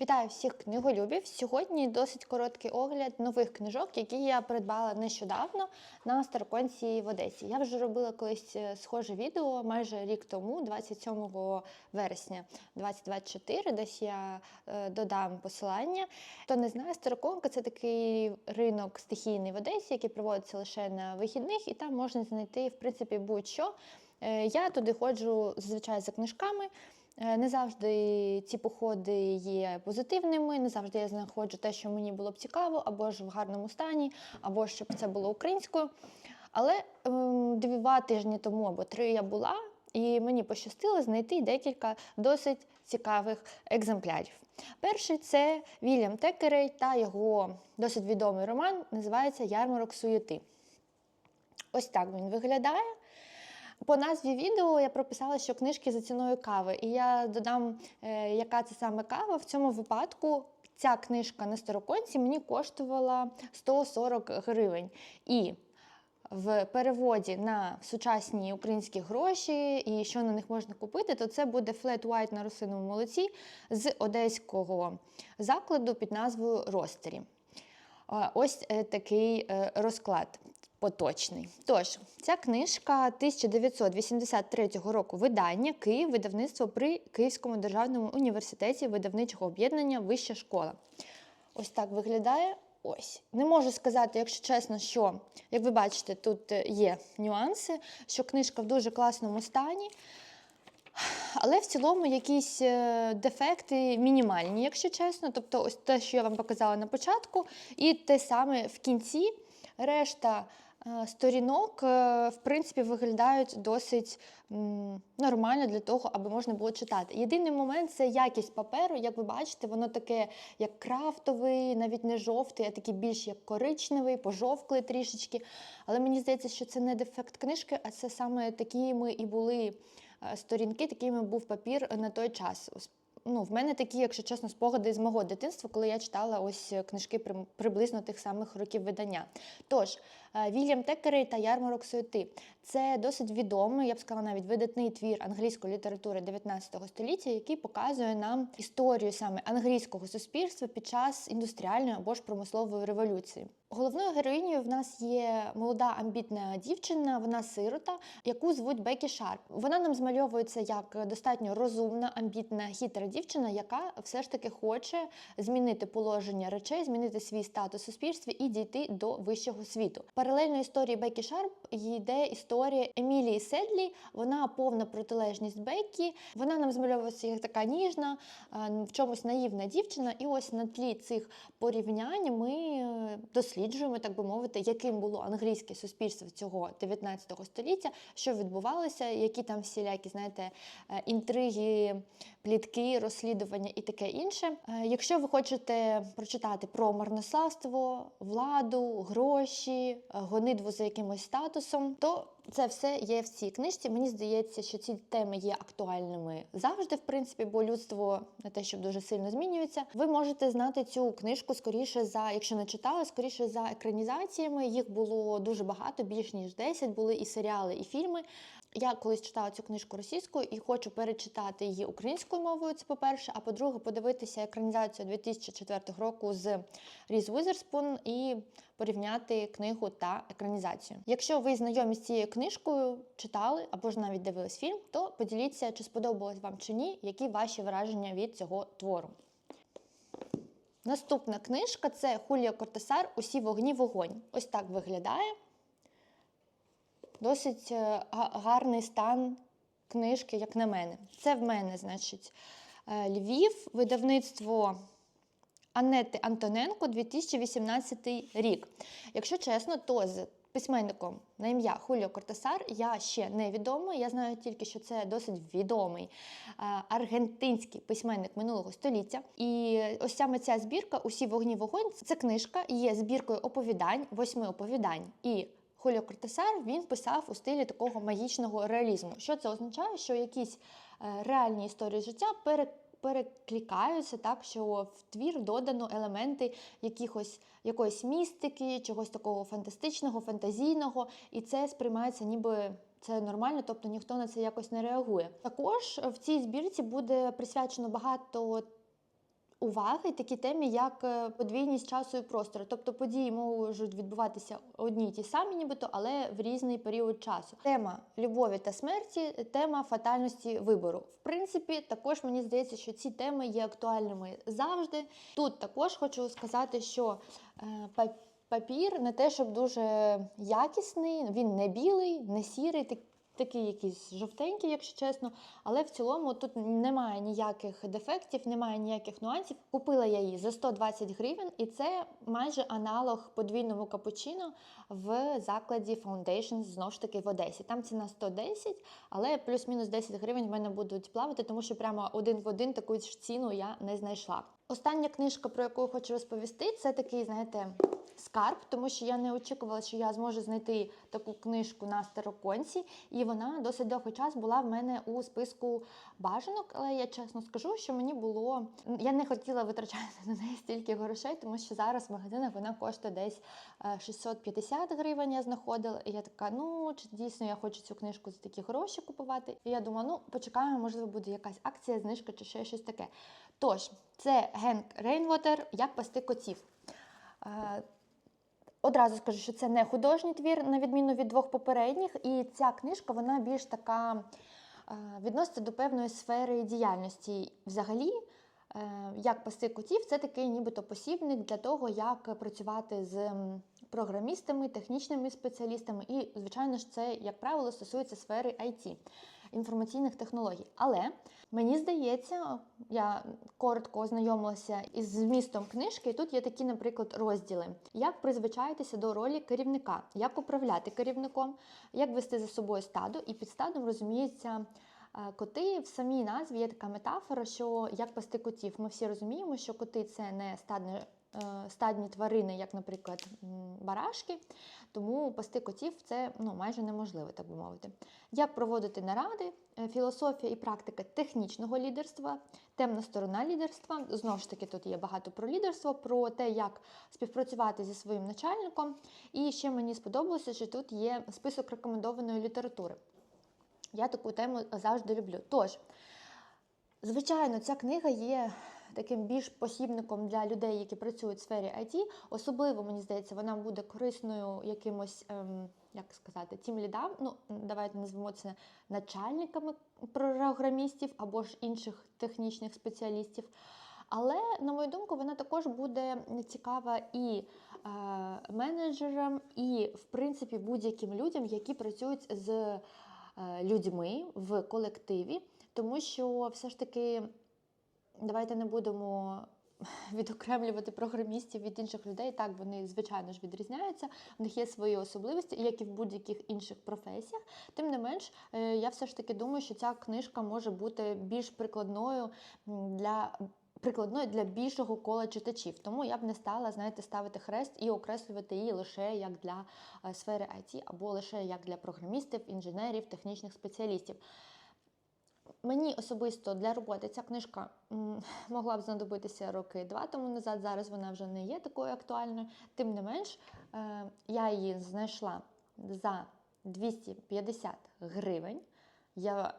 Вітаю всіх книголюбів. Сьогодні досить короткий огляд нових книжок, які я придбала нещодавно на Староконці в Одесі. Я вже робила колись е, схоже відео майже рік тому, 27 вересня 2024. Десь я е, додам посилання. Хто не знає, Староконка це такий ринок стихійний в Одесі, який проводиться лише на вихідних, і там можна знайти в принципі будь-що. Е, Я туди ходжу зазвичай за книжками. Е, Не завжди ці походи є позитивними, не завжди я знаходжу те, що мені було б цікаво, або ж в гарному стані, або щоб це було українською. Але ем, два тижні тому або три я була, і мені пощастило знайти декілька досить цікавих екземплярів. Перший це Вільям Текерей та його досить відомий роман, називається Ярмарок суєти. Ось так він виглядає. По назві відео я прописала, що книжки за ціною кави, і я додам, е, яка це саме кава. В цьому випадку ця книжка на староконці мені коштувала 140 гривень. І в переводі на сучасні українські гроші і що на них можна купити, то це буде flat white на рослинному молоці з одеського закладу під назвою Ростері. Ось е, такий е, розклад поточний. Тож, ця книжка 1983 року видання Київ, видавництво при Київському державному університеті видавничого об'єднання Вища школа. Ось так виглядає. Ось. Не можу сказати, якщо чесно, що, як ви бачите, тут е, є нюанси, що книжка в дуже класному стані. Але в цілому якісь е, дефекти мінімальні, якщо чесно. Тобто, ось те, що я вам показала на початку, і те саме в кінці. Решта сторінок, е, в принципі, виглядають досить нормально для того, аби можна було читати. Єдиний момент це якість паперу. Як ви бачите, воно таке як крафтовий, навіть не жовтий, а такий більш як коричневий, пожовклий трішечки. Але мені здається, що це не дефект книжки, а це саме такими і були е, сторінки, такими був папір на той час. Ну, в мене такі, якщо чесно, спогади з мого дитинства, коли я читала ось е, книжки приблизно тих самих років видання. Тож, е, Вільям Текерей та Ярмарок суєти це досить відомий, я б сказала, навіть видатний твір англійської літератури 19 століття, який показує нам історію саме англійського суспільства під час індустріальної або ж промислової революції. Головною героїнею в нас є молода амбітна дівчина, вона сирота, яку звуть Бекі Шарп. Вона нам змальовується як достатньо розумна, амбітна, хитра дівчина, яка все ж таки хоче змінити положення речей, змінити свій статус у суспільстві і дійти до вищого світу. Паралельно історії Бекі Шарп йде історія Емілії Седлі. Вона повна протилежність Бекі. Вона нам змальовується як така ніжна, е, в чомусь наївна дівчина. І ось на тлі цих порівнянь ми е, досліджуємо, так би мовити, яким було англійське суспільство цього 19 століття, що відбувалося, які там всілякі, знаєте, е, інтриги, плітки, розслідування і таке інше. Якщо ви хочете прочитати про марнославство, владу, гроші, гонитву за якимось статусом, то це все є в цій книжці. Мені здається, що ці теми є актуальними завжди, в принципі, бо людство не те, щоб дуже сильно змінюється. Ви можете знати цю книжку скоріше за, якщо не читали, скоріше за екранізаціями. Їх було дуже багато, більш ніж 10, були і серіали, і фільми. Я колись читала цю книжку російською і хочу перечитати її українською мовою. Це по-перше. А по-друге, подивитися екранізацію 2004 року з Різ Уізерспун і порівняти книгу та екранізацію. Якщо ви знайомі з цією книжкою, читали або ж навіть дивились фільм, то поділіться, чи сподобалось вам чи ні, які ваші враження від цього твору. Наступна книжка це Хуліо Кортесар Усі вогні вогонь. Ось так виглядає. Досить е, гарний стан книжки, як на мене. Це в мене, значить, е, Львів, видавництво Анети Антоненко, 2018 рік. Якщо чесно, то з письменником на ім'я Хуліо Кортесар я ще не відома. Я знаю тільки, що це досить відомий е, аргентинський письменник минулого століття. І ось саме ця збірка Усі вогні вогонь це книжка, є збіркою оповідань, восьми оповідань. І Хуліо Кортесар він писав у стилі такого магічного реалізму. Що це означає? Що якісь е, реальні історії життя пере, перекликаються так, що в твір додано елементи якихось якоїсь містики, чогось такого фантастичного, фантазійного, і це сприймається ніби. Це нормально, тобто ніхто на це якось не реагує. Також в цій збірці буде присвячено багато уваги такі темі, як е, подвійність часу і простору. Тобто події можуть відбуватися одні й ті самі, нібито, але в різний період часу. Тема любові та смерті, тема фатальності вибору. В принципі, також мені здається, що ці теми є актуальними завжди. Тут також хочу сказати, що е, папір не те, щоб дуже якісний, він не білий, не сірий. Так- Такий якийсь жовтенький, якщо чесно, але в цілому тут немає ніяких дефектів, немає ніяких нюансів. Купила я її за 120 гривень, і це майже аналог подвійному капучино в закладі Foundations, знову ж таки в Одесі. Там ціна 110, але плюс-мінус 10 гривень в мене будуть плавати, тому що прямо один в один таку ж ціну я не знайшла. Остання книжка, про яку хочу розповісти, це такий, знаєте, скарб, тому що я не очікувала, що я зможу знайти таку книжку на староконці, і вона досить довгий час була в мене у списку бажанок. Але я чесно скажу, що мені було я не хотіла витрачати на неї стільки грошей, тому що зараз в магазинах вона коштує десь е, 650 гривень. Я знаходила, і я така, ну чи дійсно я хочу цю книжку за такі гроші купувати? І я думаю, ну почекаємо, можливо, буде якась акція, знижка чи ще щось таке. Тож, це Генк Рейнвотер Як пасти котів. Одразу скажу, що це не художній твір, на відміну від двох попередніх, і ця книжка вона більш така е, відноситься до певної сфери діяльності. Взагалі, е, як пасти котів, це такий нібито посібник для того, як працювати з програмістами, технічними спеціалістами. І, звичайно ж, це, як правило, стосується сфери IT, інформаційних технологій. Але мені здається, я коротко ознайомилася із змістом книжки. і Тут є такі, наприклад, розділи: як призвичаїтися до ролі керівника, як управляти керівником, як вести за собою стадо, і під стадом розуміється. е, Коти в самій назві є така метафора, що як пасти котів. Ми всі розуміємо, що коти це не стадне, стадні тварини, як, наприклад, барашки, тому пасти котів це ну, майже неможливо, так би мовити. Як проводити наради, е, філософія і практика технічного лідерства, темна сторона лідерства. Знову ж таки, тут є багато про лідерство, про те, як співпрацювати зі своїм начальником. І ще мені сподобалося, що тут є список рекомендованої літератури. Я таку тему завжди люблю. Тож, звичайно, ця книга є таким більш посібником для людей, які працюють в сфері IT. Особливо, мені здається, вона буде корисною якимось, ем, як сказати, тім лідам. Ну, давайте назвемо це начальниками програмістів або ж інших технічних спеціалістів. Але, на мою думку, вона також буде цікава і е, менеджерам, і, в принципі, будь-яким людям, які працюють з е, людьми в колективі, тому що все ж таки давайте не будемо відокремлювати програмістів від інших людей. Так, вони, звичайно ж, відрізняються, в них є свої особливості, як і в будь-яких інших професіях. Тим не менш, е, я все ж таки думаю, що ця книжка може бути більш прикладною для. Прикладною для більшого кола читачів, тому я б не стала, знаєте, ставити хрест і окреслювати її лише як для е, сфери IT, або лише як для програмістів, інженерів, технічних спеціалістів. Мені особисто для роботи ця книжка могла б знадобитися роки два тому назад. Зараз вона вже не є такою актуальною. Тим не менш, е, я її знайшла за 250 гривень. Я...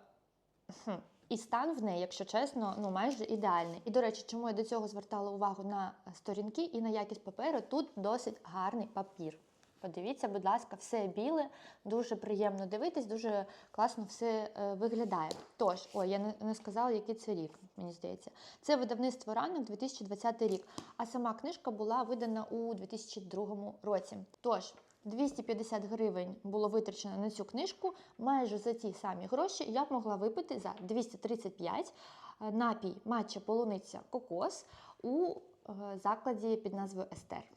І стан в неї, якщо чесно, ну майже ідеальний. І до речі, чому я до цього звертала увагу на сторінки і на якість паперу, тут досить гарний папір. Подивіться, будь ласка, все біле, дуже приємно дивитись, дуже класно все е, виглядає. Тож, ой, я не, сказала, який це рік, мені здається. Це видавництво ранок 2020 рік. А сама книжка була видана у 2002 році. Тож. 250 гривень було витрачено на цю книжку. Майже за ті самі гроші я б могла випити за 235 е, напій матча полуниця кокос у е, закладі під назвою Естер.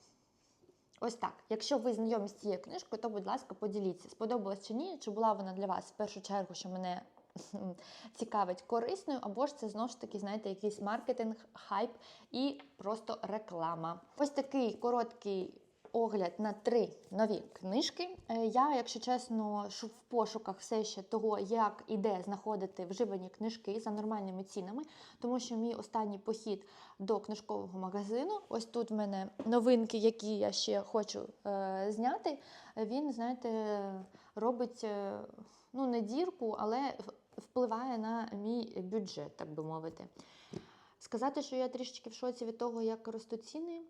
Ось так. Якщо ви знайомі з цією книжкою, то, будь ласка, поділіться, сподобалась чи ні, чи була вона для вас в першу чергу, що мене цікавить корисною, або ж це знову ж таки, знаєте, якийсь маркетинг, хайп і просто реклама. Ось такий короткий. Огляд на три нові книжки. Е, Я, якщо чесно, в пошуках все ще того, як і де знаходити вживані книжки за нормальними цінами, тому що мій останній похід до книжкового магазину, ось тут в мене новинки, які я ще хочу е, зняти. Він, знаєте, робить е, ну, не дірку, але впливає на мій бюджет, так би мовити. Сказати, що я трішечки в шоці від того, як ростуть ціни,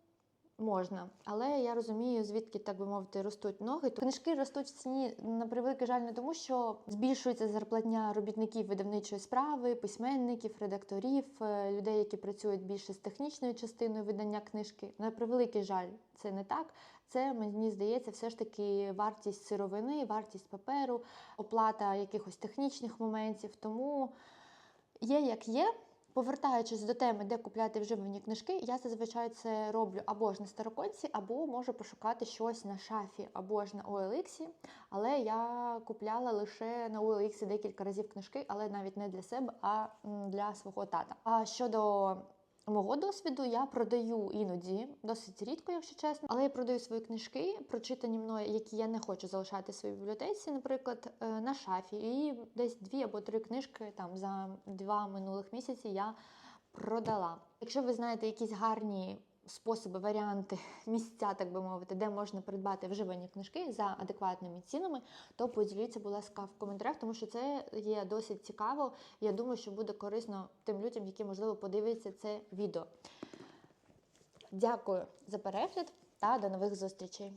можна. Але я розумію, звідки, так би мовити, ростуть ноги. Книжки ростуть в ціні, на превеликий жаль, не тому, що збільшується зарплатня робітників видавничої справи, письменників, редакторів, е, людей, які працюють більше з технічною частиною видання книжки. На превеликий жаль, це не так. Це мені здається, все ж таки вартість сировини, вартість паперу, оплата якихось технічних моментів. Тому є як є. Повертаючись до теми, де купляти вживані книжки, я зазвичай це роблю або ж на староконці, або можу пошукати щось на шафі, або ж на OLX. Але я купляла лише на OLX декілька разів книжки, але навіть не для себе, а для свого тата. А щодо мого досвіду, я продаю іноді, досить рідко, якщо чесно, але я продаю свої книжки, прочитані мною, які я не хочу залишати в своїй бібліотеці, наприклад, е, на шафі. І десь дві або три книжки там за два минулих місяці я продала. Якщо ви знаєте якісь гарні способи, варіанти, місця, так би мовити, де можна придбати вживані книжки за адекватними цінами, то поділіться, будь ласка, в коментарях, тому що це є досить цікаво. Я думаю, що буде корисно тим людям, які можливо подивляться це відео. Дякую за перегляд та до нових зустрічей.